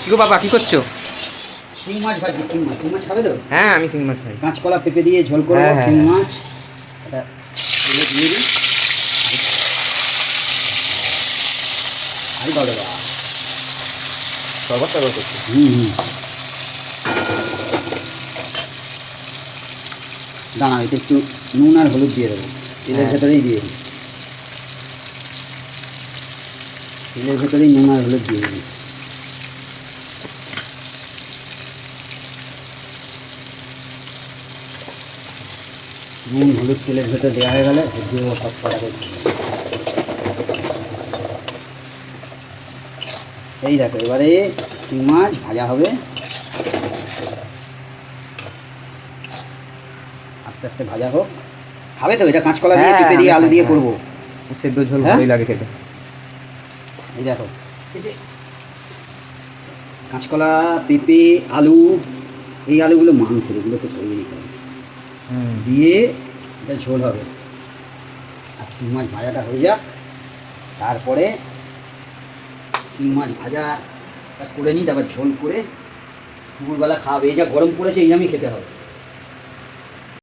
কি গো বাবা কি করছ? শিং মাছ ভাজি শিং মাছ। শিং মাছ খাবে তো? হ্যাঁ আমি শিং মাছ খাই। কাঁচকলা পেঁপে দিয়ে ঝোল করব হ্যাঁ, শিং হ্যাঁ। মাছ। এটা দিয়ে দিই আর বলো বা সবার সবার করছি? হুম হুম। দাঁড়া এতে একটু নুন আর হলুদ দিয়ে দেবো। তেলের হ্যাঁ। ভেতরেই দিয়ে দিই তেলের ভেতরেই নুন আর হলুদ দিয়ে দিই নুন হলুদ তেলের ভেতরে দেওয়া হয়ে গেলে দেবো সব কটাকে এই দেখো এবারে শিং মাছ ভাজা হবে। আস্তে আস্তে ভাজা হোক। খাবে তো এটা কাঁচকলা দিয়ে হ্যাঁ, পেঁপে দিয়ে আলু দিয়ে হ্যাঁ। করব। সেদ্ধ ঝোল হ্যাঁ? ভালোই লাগে খেতে। এই দেখো কাঁচকলা পেঁপে আলু এই আলুগুলো মাংসের এগুলোকে সরিয়ে দিতে হবে। দিয়ে এটা ঝোল হবে। আর শিং মাছ ভাজাটা হয়ে যাক। তারপরে শিং মাছ ভাজাটা করে নিই, তারপর ঝোল করে দুপুরবেলা খাওয়াবে এই যা গরম পড়েছে, এই আমি খেতে হবে।